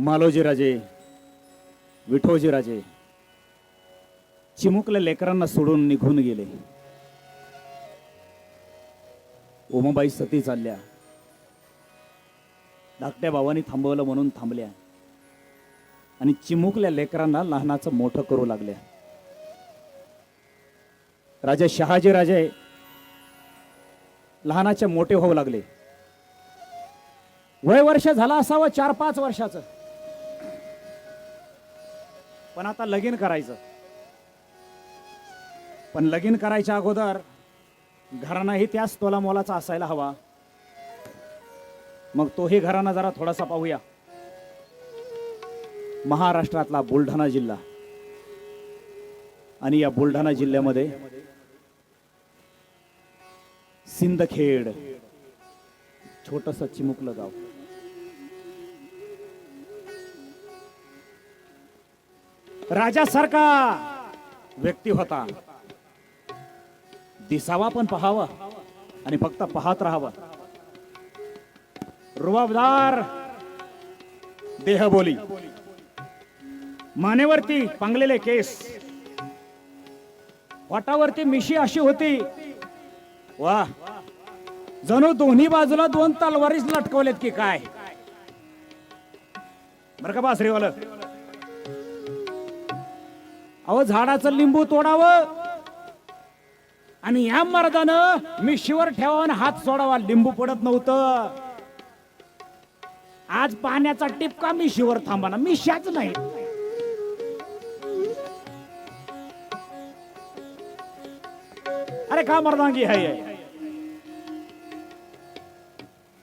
मालोजी राजे विठोजी राजे चिमुकल्या लेकरांना सोडून निघून गेले. उमाबाई सती चालल्या. धाकट्या भावानी थांबवलं म्हणून थांबल्या. आणि चिमुकल्या लेकरांना लहानाचं मोठं करू लागल्या. राजा शहाजी राजे लहानाचे मोठे होऊ लागले. वय वर्ष झाला असावं चार पाच वर्षाचं. पण आता लगीन करायचं. पण लगीन करायच्या अगोदर घराणाही त्याच तोला मोलाचा असायला हवा. मग तोही घराणा जरा थोडासा पाहूया. महाराष्ट्रातला बुलढाणा जिल्हा. आणि या बुलढाणा जिल्ह्यामध्ये सिंदखेड छोटस चिमुकलं गाव. राजासारखा व्यक्ती होता. दिसावा पण पहावा आणि फक्त पाहत राहावा. रुबाबदार देहबोली मानेवरती पांगलेले केस. वाटावरती मिशी अशी होती. वा. जणू दोन्ही बाजूला दोन तलवारीच लटकवलेत की काय? बर का बासरीवालं अहो झाडाचं लिंबू तोडावं. आणि या मर्दानं मिशीवर ठेवावं हात सोडावा. लिंबू पडत नव्हतं. आज पाण्याचा टिपका मिशीवर थांबा मी शाच नाही. अरे का मर्दांगी? है ये?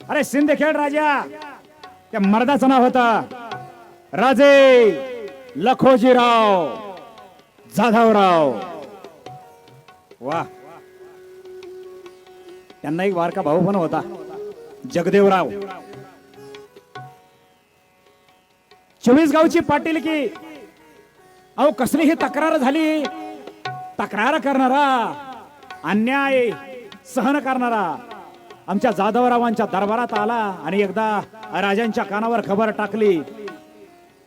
अरे सिंदखेड राजा. त्या मर्दाचं नाव होता राजे लखोजीराव. जाधवराव. वा. त्यांना एक वारका भाऊ पण होता. जगदेवराव. चोवीस गावची पाटील की अहो कसली ही तक्रार झाली? तक्रार करणारा अन्याय सहन करणारा आमच्या जाधवरावांच्या दरबारात आला आणि एकदा राजांच्या कानावर खबर टाकली.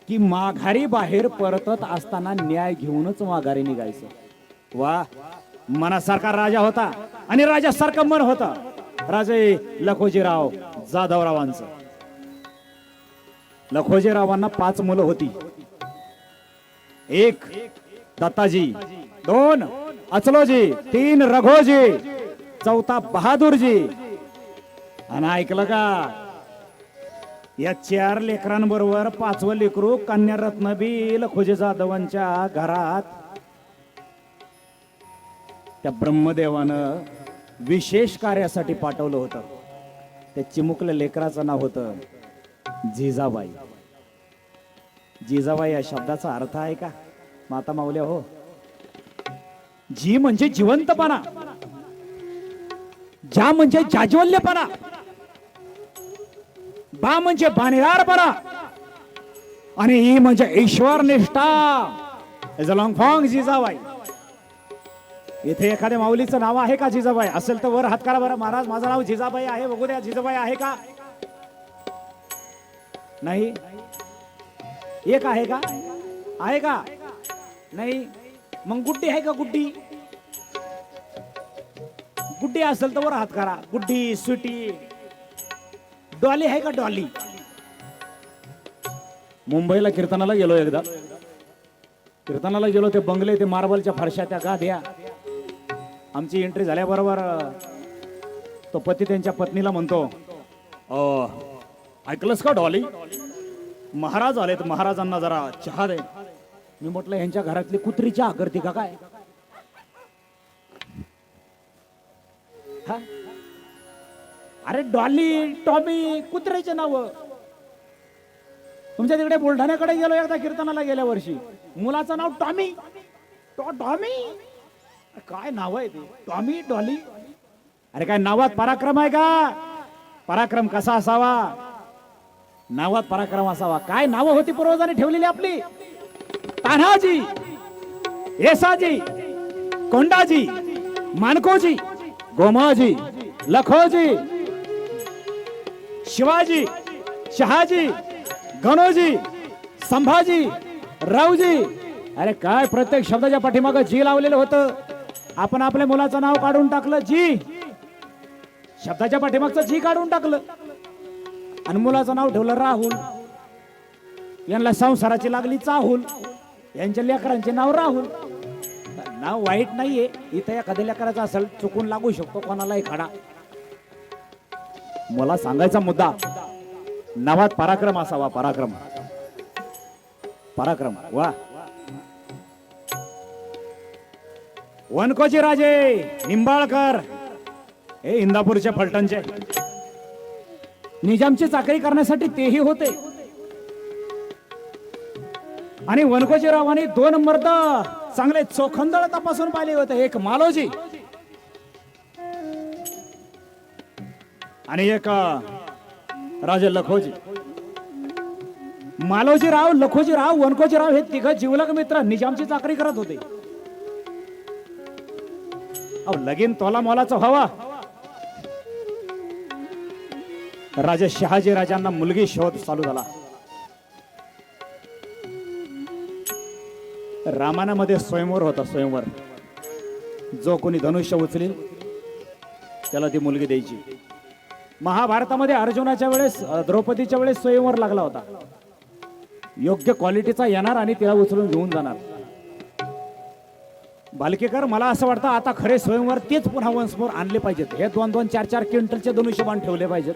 की माघारी बाहेर परतत असताना न्याय घेऊनच माघारी निघायचं. वा मनासारखा राजा होता आणि राजासारखं मन होता. राजे लखोजीराव जाधवरावांचं. लखोजीरावांना पाच मुलं होती. एक दत्ताजी. दोन अचलोजी. तीन रघोजी. चौथा बहादूरजी. आणि ऐकलं का? या चार लेकरांबरोबर पाचवं लेकरू कन्यारत्न बी लखोजी जाधवांच्या घरात. त्या ब्रह्मदेवानं विशेष कार्यासाठी पाठवलं होतं. त्या चिमुकल्या लेकराचं नाव होतं जिजाबाई. जिजाबाई या शब्दाचा अर्थ आहे का? माता माऊल्या हो. जी म्हणजे जिवंतपणा. ज्या म्हणजे जाज्वल्यपणा. बा म्हणजे बाणेदारपणा आणि ही म्हणजे ईश्वर निष्ठा. लॉंगफॉंग अ फॉंग जिजाबाई. इथे एखाद्या माऊलीचं नाव आहे का जिजाबाई? असेल तर वर हात करा बरं. महाराज माझं नाव जिजाबाई आहे. बघू द्या जिजाबाई आहे का? नाही? एक आहे का? आहे का? नाही? मग गुड्डी आहे का गुड्डी? गुड्डी असेल तर वर हात करा. गुड्डी स्वीटी. डॉली आहे का डॉली? मुंबईला कीर्तनाला गेलो एकदा. कीर्तनाला गेलो ते बंगले ते मार्बलच्या फरशा त्या गाद्या. आमची एंट्री झाल्याबरोबर तो पती त्यांच्या पत्नीला म्हणतो ऐकलंस का डॉली? महाराज आलेत महाराजांना जरा चहा दे. मी म्हटलं यांच्या घरातली कुत्री चहा करते का काय? हा? अरे डॉली टॉमी कुत्र्याचे नाव. तुमच्या तिकडे बुलढाण्याकडे गेलो एकदा कीर्तनाला गेल्या वर्षी. मुलाचं नाव टॉमी. टॉ टॉमी? काय नाव आहे ते? Tommy Dolly? अरे काय नावात पराक्रम आहे का? पराक्रम कसा असावा? नावात पराक्रम असावा. काय नावं होती पूर्वजांनी ठेवलेली आपली? तान्हाजी येसाजी कोंडाजी मानकोजी गोमाजी लखोजी. शिवाजी शहाजी गणोजी संभाजी रावजी. अरे काय प्रत्येक शब्दाच्या पाठीमागं जी लावलेलं होतं? आपण आपल्या मुलाचं नाव काढून टाकलं जी. शब्दाच्या पाठीमागचं जी काढून टाकलं. आणि मुलाचं नाव ठेवलं राहुल. यांना संसाराची लागली चाहुल. यांच्या लेकरांचे नाव राहुल. नाव वाईट नाहीये. इथं एखाद्या लेकराचं असेल चुकून लागू शकतो कोणालाही खडा. मला सांगायचा मुद्दा. नावात पराक्रम असावा पराक्रम. पराक्रम वा. वनकोची राजे निंबाळकर. हे इंदापूरच्या फलटणचे. निजामची चाकरी करण्यासाठी तेही होते. आणि वनकोजीरावांनी दोन मर्द चांगले चोखंदळ तपासून पाहिले होते. एक मालोजी आणि एक राजे लखोजी. मालोजीराव लखोजीराव वनकोजीराव हे तिघ जीवलग मित्र निजामची चाकरी करत होते. अहो लगीन तोला मोलाचा व्हावा. राजे शहाजी राजांना मुलगी शोध चालू झाला. रामानामध्ये स्वयंवर होता स्वयंवर. जो कोणी धनुष्य उचलील त्याला ती मुलगी द्यायची. महाभारतामध्ये अर्जुनाच्या वेळेस द्रौपदीच्या वेळेस स्वयंवर लागला होता. योग्य क्वालिटीचा येणार आणि तिला उचलून घेऊन जाणार. बालकेकर मला असं वाटतं आता खरे स्वयंवर तेच पुन्हा वंशमोर आणले पाहिजेत. हे दोन दोन चार चार क्विंटलचे धनुष्यबाण ठेवले पाहिजेत.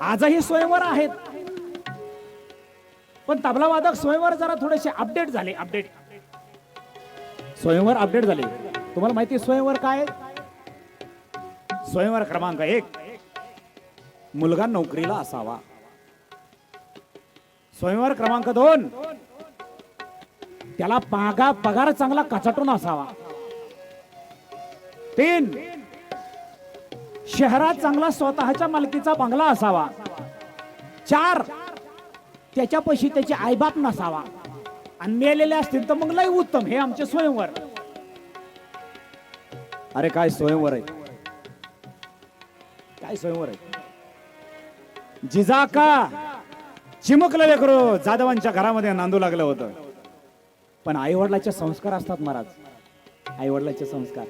आजही स्वयंवर आहेत. पण तबला वादक स्वयंवर जरा थोडेसे अपडेट झाले अपडेट स्वयंवर अपडेट झाले. तुम्हाला माहिती स्वयंवर काय आहे? स्वयंवर क्रमांक एक. मुलगा नोकरीला असावा. स्वयंवर क्रमांक दोन. त्याला पागा पगार चांगला कचाटून असावा. तीन. शहरात चांगला स्वतःच्या मालकीचा बंगला असावा. चार. त्याच्यापाशी त्याचे आईबाप नसावा. आणि मेलेले असतील तर मग लय उत्तम हे आमचे स्वयंवर. अरे काय स्वयंवर आहे? काय स्वयंवर आहे? जिजाका चिमकलं लेकरो जाधवांच्या घरामध्ये नांदू लागलं होतं. पण आईवडिलाचे संस्कार असतात महाराज. आईवडिलाचे संस्कार.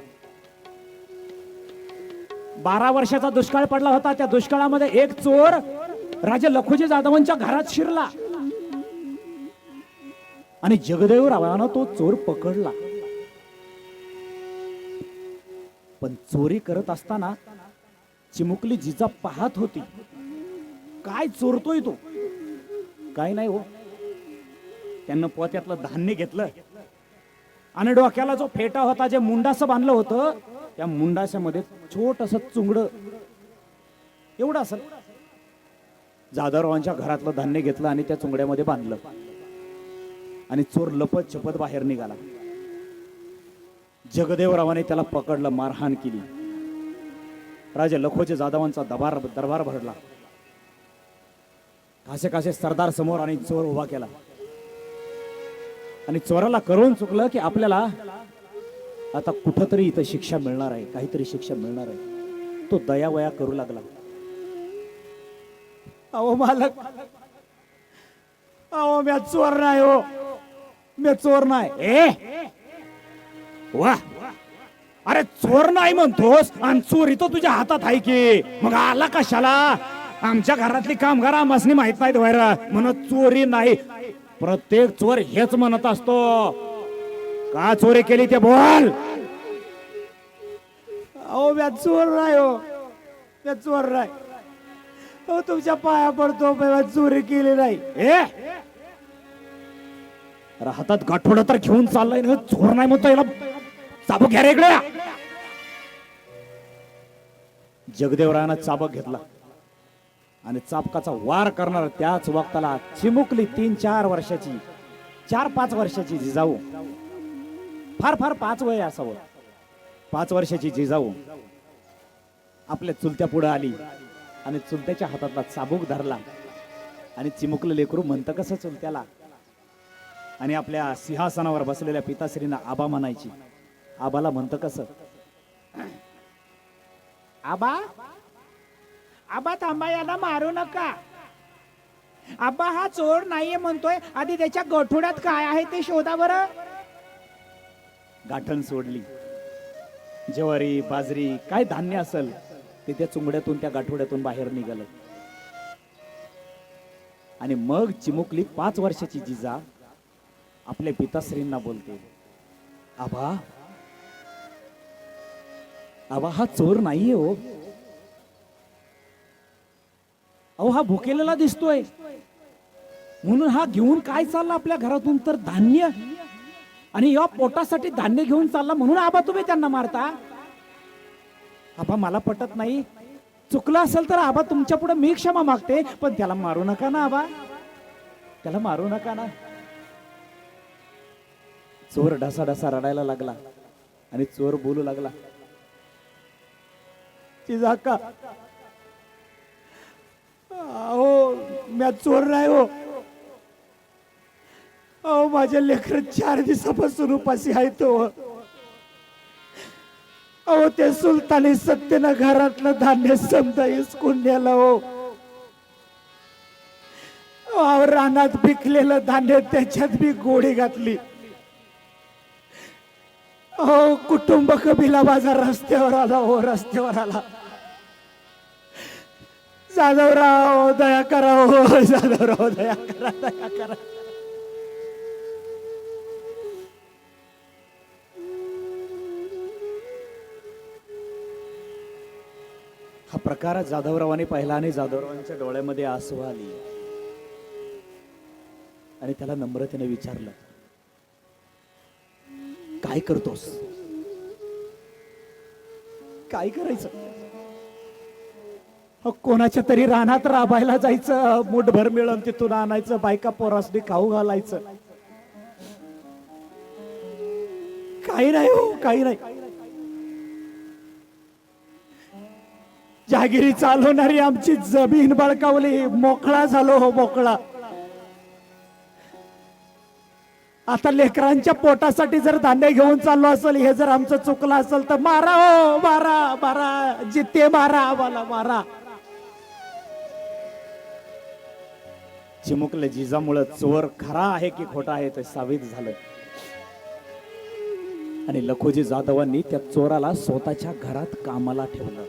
बारा वर्षाचा दुष्काळ पडला होता. त्या दुष्काळामध्ये एक चोर राजा लखोजी जाधवांच्या घरात शिरला. आणि जगदेव रावानं तो चोर पकडला. पण चोरी करत असताना चिमुकली जिजा पाहत होती. काय चोरतोय तो? काय नाही हो. त्यांना पोत्यातलं धान्य घेतलं. आणि डोक्याला जो फेटा होता जे मुंडास बांधलं होतं त्या मुंडाशामध्ये छोटस चुंगड. एवढं असेल जाधवरावांच्या घरातलं धान्य घेतलं आणि त्या चुंगड्यामध्ये बांधलं. आणि चोर लपत छपत बाहेर निघाला. जगदेवरावाने त्याला पकडलं मारहाण केली. राजे लखोजी जाधवांचा दबार दरबार भरला. कासे कासे सरदार समोर आणि चोर उभा केला. आणि चोराला करून चुकलं की आपल्याला आता कुठंतरी इथं शिक्षा मिळणार आहे काहीतरी शिक्षा मिळणार आहे. तो दयावया करू लागला. अहो मालक. अहो मी चोर नाही हो. मी चोर नाही. ए! वा! अरे चोर नाही म्हणतोस. आणि चोरी तो तुझ्या हातात आहे की. मग आला कशाला? आमच्या घरातली कामगार आमासनी माहीत नाहीत व्हायला म्हणत चोरी नाही. प्रत्येक चोर हेच म्हणत असतो. का चोरी केली ते बोल. अहो म्या चोर नाही हो. म्या चोर नाही. हो तुमच्या पाया पडतो चोरी केली नाही. ए? हातात गाठोडं तर घेऊन चाललाय ना. चोर नाही म्हणतो याला. चाबूक घ्या रे जगदेवरायानं चाबक घेतला. आणि चाबकाचा वार करणार त्याच वक्ताला चिमुकली तीन चार वर्षाची चार पाच वर्षाची जिजाऊ. फार फार पाच वय असावं. पाच वर्षाची जिजाऊ आपल्या चुलत्या पुढे आली आणि चुलत्याच्या हातातला चाबूक धरला. आणि चिमुकलं लेकरू म्हणतं कसं चुलत्याला? आणि आपल्या सिंहासनावर बसलेल्या पिताश्रींना आबा म्हणायची आबाला म्हणतं कसं? आबा? आबा थांबा याला मारू नका. आबा हा चोर नाहीये म्हणतोय. आधी त्याच्या गठोड्यात काय आहे ते शोधा बरं. गाठण सोडली. ज्वारी बाजरी काय धान्य असेल ते त्या चुंगड्यातून त्या गाठोड्यातून बाहेर निघालं. आणि मग चिमुकली पाच वर्षाची जिजा आपल्या पिताश्रींना बोलते आबा आबा हा चोर नाहीये हो. अहो हा भुकेलेला दिसतोय. म्हणून हा घेऊन काय चालला आपल्या घरातून? तर धान्य. आणि या पोटासाठी धान्य घेऊन चालला म्हणून आबा तुम्ही त्यांना मारता? आबा मला पटत नाही. चुकलं असेल तर आबा तुमच्यापुढे मी क्षमा मागते पण त्याला मारू नका ना आबा. त्याला मारू नका ना. चोर ढसा ढसा रडायला लागला आणि चोर बोलू लागला. चिजाका अहो म्या चोर नाही हो. अहो माझ्या लेकर चार दिवसापासून उपाशी आहे तो हो. अहो ते सुलतानी सत्तेनं घरातलं धान्य समजा इसकून नेलं हो. अहो, रानात पिकलेलं धान्य त्याच्यात बी गोडी घातली. हो कुटुंब कबिला बाजार रस्त्यावर आला हो रस्त्यावर आला. जाधवराव दया करा हो, हो जाधवराव दया करा दया करा. हा प्रकार जाधवरावाने पाहिला आणि जाधवरावांच्या डोळ्यामध्ये आसू आली. आणि त्याला नम्रतेने विचारलं काय करतोस? काय करायचं? कोणाच्या तरी रानात राबायला जायचं मुठभर मिळून तिथून आणायचं बायका पोरासनी खाऊ घालायचं. काही नाही हो काही नाही. जहागिरी चालवणारी आमची जमीन बळकावली मोकळा झालो हो मोकळा. आता लेकरांच्या पोटासाठी जर धान्य घेऊन चाललो असेल हे जर आमचं चुकलं असेल तर मारा हो मारा मारा. जिते मारा आम्हाला मारा. चिमुकले जिजामुळं चोर खरा आहे की खोटा आहे ते साबित झालं. आणि लखोजी जाधवांनी त्या चोराला स्वतःच्या घरात कामाला ठेवलं.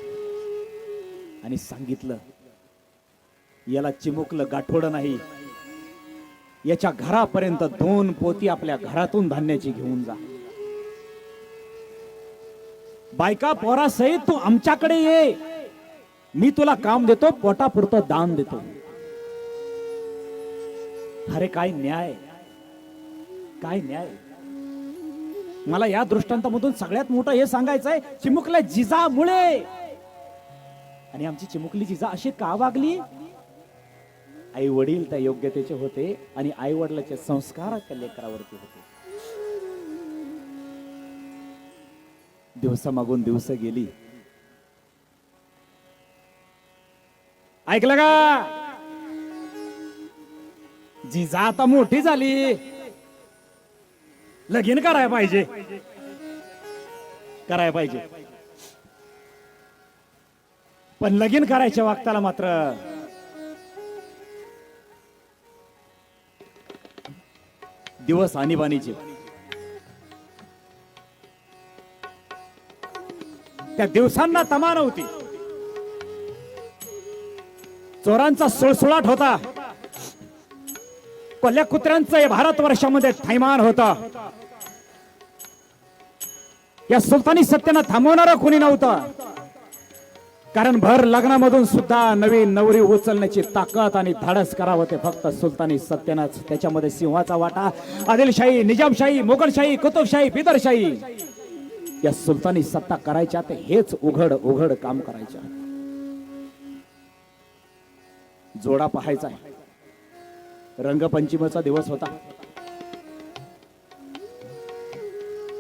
आणि सांगितलं याला चिमुकलं गाठोडं नाही. याच्या घरापर्यंत दोन पोती आपल्या घरातून धान्याची घेऊन जा. बायका पोरा सहित तू आमच्याकडे ये. मी तुला काम देतो पोटापुरतं दान देतो. अरे काय न्याय? काय न्याय? मला या दृष्टांतामधून सगळ्यात मोठं हे सांगायचंय चिमुकल्या जिजामुळे. आणि आमची चिमुकली जिजा अशी का वागली? आई वडील त्या योग्यतेचे होते आणि आई वडिलाचे संस्कार त्या लेकरावरती होते. दिवसामागून दिवस गेली. ऐकलं का? जिजा आता मोठी झाली. लगीन करायला पाहिजे. करायला पाहिजे. पण लगीन करायच्या वागताला मात्र दिवस आणीबाणीचे त्या दिवसांना तमा नव्हती चोरांचा सुळसुळाट होता. कोल्ह्या कुत्र्यांचं या भारतवर्षामध्ये थैमान होता. या सुलतानी सत्यानं थांबवणारं कोणी नव्हतं. कारण भर लग्नामधून सुद्धा नवीन नवरी उचलण्याची ताकद आणि धाडस करावं ते फक्त सुलतानी सत्यनाच त्याच्यामध्ये सिंहाचा वाटा आदिलशाही निजामशाही मोगलशाही कुतुबशाही बिदरशाही. या सुलतानी सत्ता करायच्या ते हेच उघड उघड काम करायच्या. जोडा पाहायचा रंगपंचमीचा दिवस होता.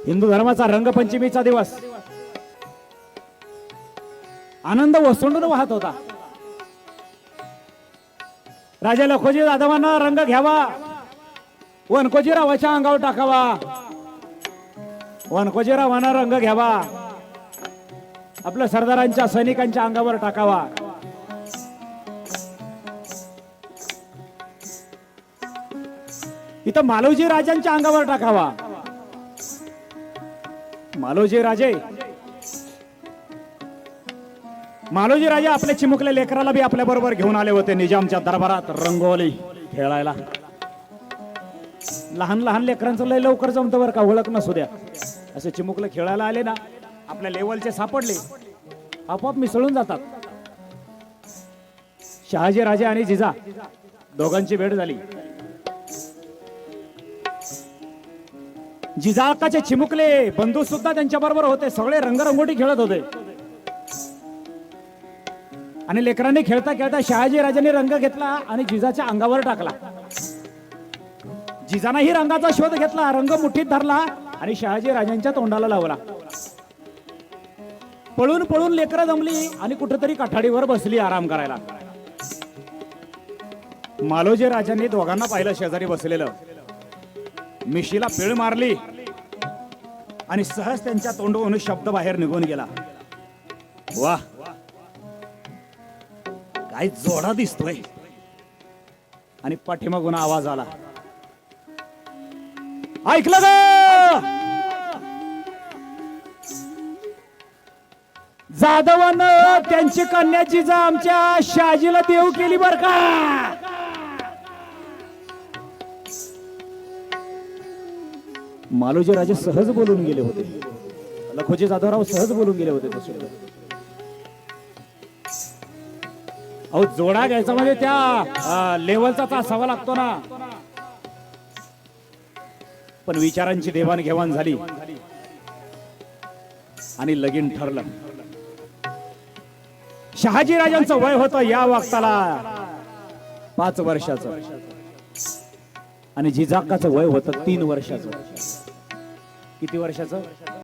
हिंदू धर्माचा रंगपंचमीचा दिवस. आनंद ओसंडून वाहत होता. राजा लखोजी जाधवांना रंग घ्यावा. वनकोजीरावाच्या अंगावर टाकावा. वनकोजीरावांना रंग घ्यावा. आपल्या सरदारांच्या सैनिकांच्या अंगावर टाकावा. इथं मालोजी राजांच्या अंगावर टाकावा. मालोजी राजे मालोजी राजा आपल्या चिमुकल्या लेकराला बी आपल्या बरोबर घेऊन आले होते निजामच्या दरबारात रंगोली खेळायला. लहान लहान लेकरांचं लय लवकर जमतं बरं का ओळख नसू द्या. असे चिमुकले खेळायला आले ना आपल्या लेवलचे सापडले. आपोआप मिसळून जातात. शहाजी राजे आणि जिजा दोघांची भेट झाली. जिजाकाचे चिमुकले बंधू सुद्धा त्यांच्या बरोबर होते सगळे रंगरंगोटी खेळत होते. आणि लेकरांनी खेळता खेळता शहाजी राजांनी रंग घेतला आणि जिजाच्या अंगावर टाकला. जिजानाही रंगाचा शोध घेतला रंग मुठीत धरला आणि शहाजी राजांच्या तोंडाला लावला. पळून पळून लेकरं जमली आणि कुठेतरी कठाडीवर बसली आराम करायला. मालोजी राजांनी दोघांना पाहिलं शेजारी बसलेलं. मिशीला पिळ मारली आणि सहज त्यांच्या तोंडवरून शब्द बाहेर निघून गेला. वा काय जोडा दिसतोय. आणि पाठीमागून आवाज आला. ऐकलं ग! जाधवानं त्यांची कन्याची जा आमच्या शाजीला देव केली बर का? मालोजी राजे सहज बोलून गेले होते. लखोजी जाधवराव सहज बोलून गेले होते तसे. अहो जोडा घ्यायचा म्हणजे त्या लेवलचा असावा लागतो ना. पण विचारांची देवाणघेवाण झाली. आणि लगीन ठरलं. शहाजी राजांचं वय होतं या वाक्ताला पाच वर्षाचं. आणि जिजाकाचं वय होतं तीन वर्षाचं. किती वर्षाचं?